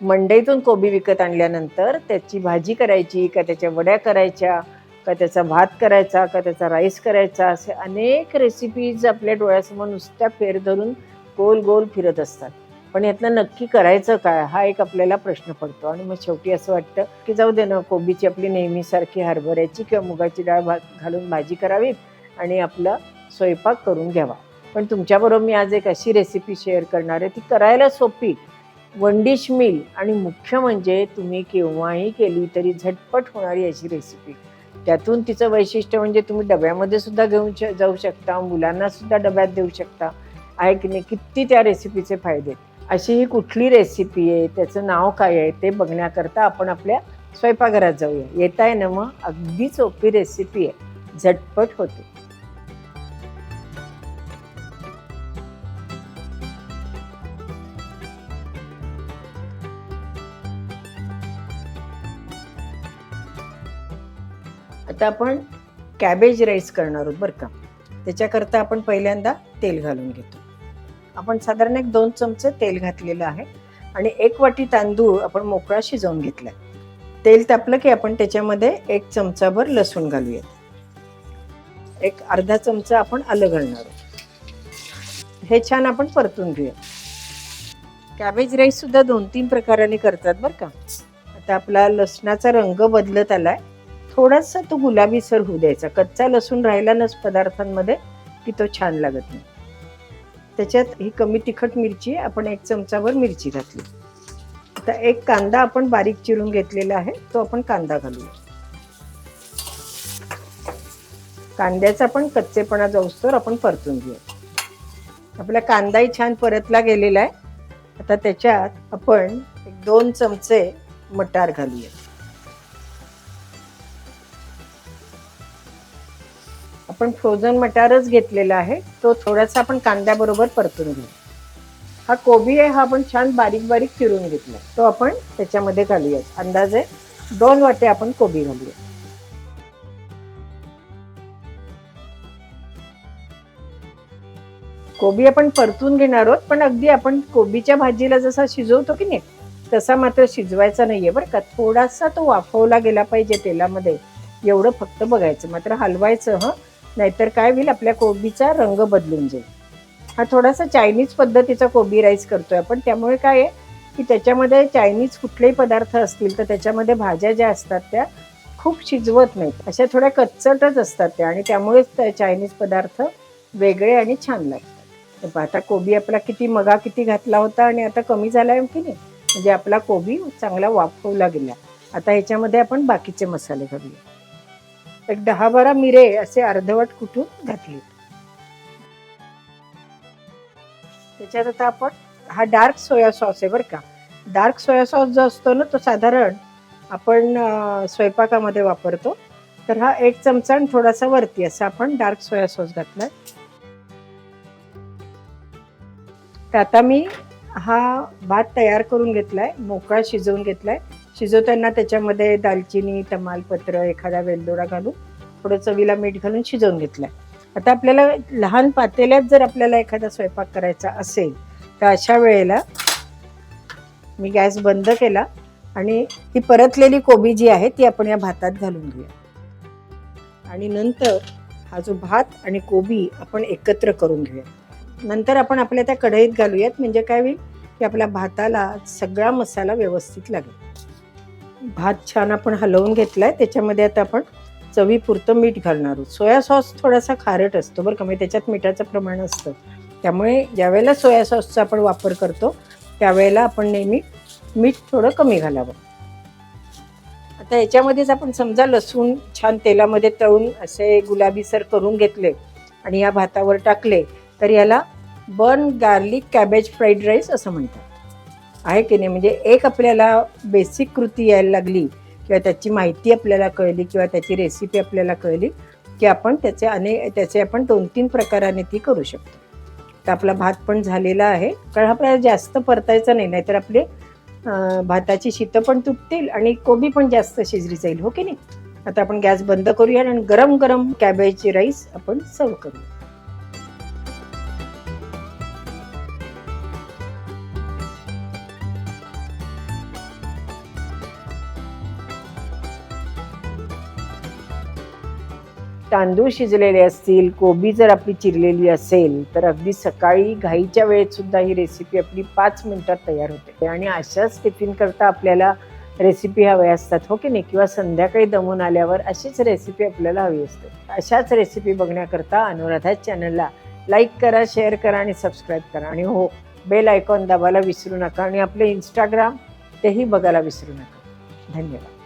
मंडईतून कोबी विकत आणल्यानंतर त्याची भाजी करायची का त्याच्या वड्या करायच्या का त्याचा भात करायचा का त्याचा राईस करायचा असे अनेक रेसिपीज आपल्या डोळ्यासमोर नुसत्या फेर धरून गोल गोल फिरत असतात. पण यातनं नक्की करायचं काय हा एक आपल्याला प्रश्न पडतो. आणि मग शेवटी असं वाटतं की जाऊ दे ना कोबीची आपली नेहमीसारखी हरभऱ्याची किंवा मुगाची डाळ भा घालून भाजी करावी आणि आपला स्वयंपाक करून घ्यावा. पण तुमच्याबरोबर मी आज एक अशी रेसिपी शेअर करणार आहे ती करायला सोपी वन डिश मील आणि मुख्य म्हणजे तुम्ही केव्हाही केली तरी झटपट होणारी अशी रेसिपी त्यातून तिचं वैशिष्ट्य म्हणजे तुम्ही डब्यामध्ये सुद्धा घेऊन श- जाऊ शकता मुलांना सुद्धा डब्यात देऊ शकता. आहे की नाही? किती त्या रेसिपीचे फायदे आहेत. अशी ही कुठली रेसिपी आहे? त्याचं नाव काय आहे? ते बघण्याकरता आपण आपल्या स्वयंपाकघरात जाऊया. येत आहे ना मग? अगदी सोपी रेसिपी आहे. झटपट होते. आता आपण कॅबेज राईस करणार आहोत बरं का. त्याच्याकरता आपण पहिल्यांदा तेल घालून घेतो. आपण साधारण एक दोन चमचे तेल घातलेलं आहे आणि एक वाटी तांदूळ आपण मोकळा शिजवून घेतला तेल तापलं की आपण त्याच्यामध्ये एक चमचाभर लसूण घालूयात. एक अर्धा चमचा आपण आलं घालणार आहोत. हे छान आपण परतून घेऊया कॅबेज राईस सुद्धा दोन तीन प्रकाराने करतात बरं का. आता आपला लसणाचा रंग बदलत आलाय. थोडासा तो गुलाबीसर होऊ द्यायचा. कच्चा लसूण राहिला नस पदार्थांमध्ये की तो छान लागत नाही. त्याच्यात ही कमी तिखट मिरची आपण एक चमचाभर मिरची घातली. आता एक कांदा आपण बारीक चिरून घेतलेला आहे. तो आपण कांदा घालूया. कांद्याचा पण कच्चेपणा जाऊस्तोवर आपण परतून घेऊया. आपला कांदाही छान परतला गेलेला आहे. आता त्याच्यात आपण एक दोन चमचे मटार घालूया. आपण फ्रोझन मटारच घेतलेला आहे. तो थोडासा आपण कांद्याबरोबर परतून घेऊ. हा कोबी आहे हा आपण छान बारीक बारीक चिरून घेतला तो आपण त्याच्यामध्ये घालूयात. अंदाजे दोन वाटे आपण कोबी घालूया कोबी आपण परतून घेणार आहोत पण अगदी आपण कोबीच्या भाजीला जसा शिजवतो की नाही तसा मात्र शिजवायचा नाहीये बरं का. थोडासा तो वाफवला गेला पाहिजे तेलामध्ये. एवढं फक्त बघायचं. मात्र हलवायचं हं. नाहीतर काय होईल आपल्या कोबीचा रंग बदलून जाईल. हा थोडासा चायनीज पद्धतीचा कोबी राईस करतोय आपण. त्यामुळे काय आहे की त्याच्यामध्ये चायनीज कुठलेही पदार्थ असतील तर त्याच्यामध्ये भाज्या ज्या असतात त्या खूप शिजवत नाहीत. अशा थोड्या कच्चटच असतात त्या आणि त्यामुळेच चायनीज पदार्थ वेगळे आणि छान लागतात. तर आता कोबी आपला किती मगा किती घातला होता आणि आता कमी झाला आहे की नाही? म्हणजे आपला कोबी चांगला वाफवला गेला. आता ह्याच्यामध्ये आपण बाकीचे मसाले घालूया. एक दहा बारा मिरे असे अर्धवट कुठून घातली. त्याच्यात आता आपण हा डार्क सोया सॉस आहे बरं का. डार्क सोया सॉस जो असतो ना तो साधारण आपण स्वयंपाकामध्ये वापरतो. तर हा एक चमचा आणि थोडासा वरती असा आपण डार्क सोया सॉस घातलाय. तर आता मी हा भात तयार करून घेतलाय मोकळा शिजवून घेतलाय. शिजवताना त्याच्यामध्ये दालचिनी तमालपत्र एखादा वेलदोडा घालून थोडं चवीला मीठ घालून शिजवून घेतलं आता आपल्याला लहान पातेल्यात जर आपल्याला एखादा स्वयंपाक करायचा असेल तर अशा वेळेला मी गॅस बंद केला आणि ही परतलेली कोबी जी आहे ती आपण या भातात घालून घेऊया. आणि नंतर हा जो भात आणि कोबी आपण एकत्र करून घेऊया. नंतर आपण आपल्या त्या कढईत घालूयात म्हणजे काय होईल की आपल्या भाताला सगळा मसाला व्यवस्थित लागेल. भात छान आपण हलवून घेतलाय त्याच्यामध्ये आता आपण चवीपुरतं मीठ घालणार आहोत. सोया सॉस थोडासा खारट असतो बरं का म्हणजे त्याच्यात मिठाचं प्रमाण असतं. त्यामुळे ज्यावेळेला सोया सॉसचा आपण वापर करतो त्यावेळेला आपण नेहमी मीठ थोडं कमी घालावं. आता याच्यामध्येच आपण समजा लसूण छान तेलामध्ये तळून असे गुलाबीसर करून घेतले आणि या भातावर टाकले तर याला burn garlic cabbage fried rice असं म्हणतात. आहे की नाही? म्हणजे एक आपल्याला बेसिक कृती यायला लागली किंवा त्याची माहिती आपल्याला कळली किंवा त्याची रेसिपी आपल्याला कळली की आपण त्याचे अनेक त्याचे आपण दोन तीन प्रकाराने ती करू शकतो. तर आपला भात पण झालेला आहे. कारण आपल्याला जास्त परतायचा नाही नाहीतर आपले भाताची शीतं पण तुटतील आणि कोबी पण जास्त शिजली जाईल हो की नाही? आता आपण गॅस बंद करूया आणि गरम गरम कॅबेजची राईस आपण सर्व करूया तांदूळ शिजलेले असतील कोबी जर आपली चिरलेली असेल तर अगदी सकाळी घाईच्या वेळेत सुद्धा ही रेसिपी आपली पाच मिनिटात तयार होते. आणि अशाच टिफिन करता आपल्याला रेसिपी हव्या असतात हो की नाही? किंवा संध्याकाळी दमून आल्यावर अशीच रेसिपी आपल्याला हवी असते. अशाच रेसिपी बघण्याकरता अनुराधा चॅनलला लाईक करा शेअर करा आणि सबस्क्राईब करा. आणि हो बेल आयकॉन दाबायला विसरू नका आणि आपले इंस्टाग्राम तेही बघायला विसरू नका. धन्यवाद.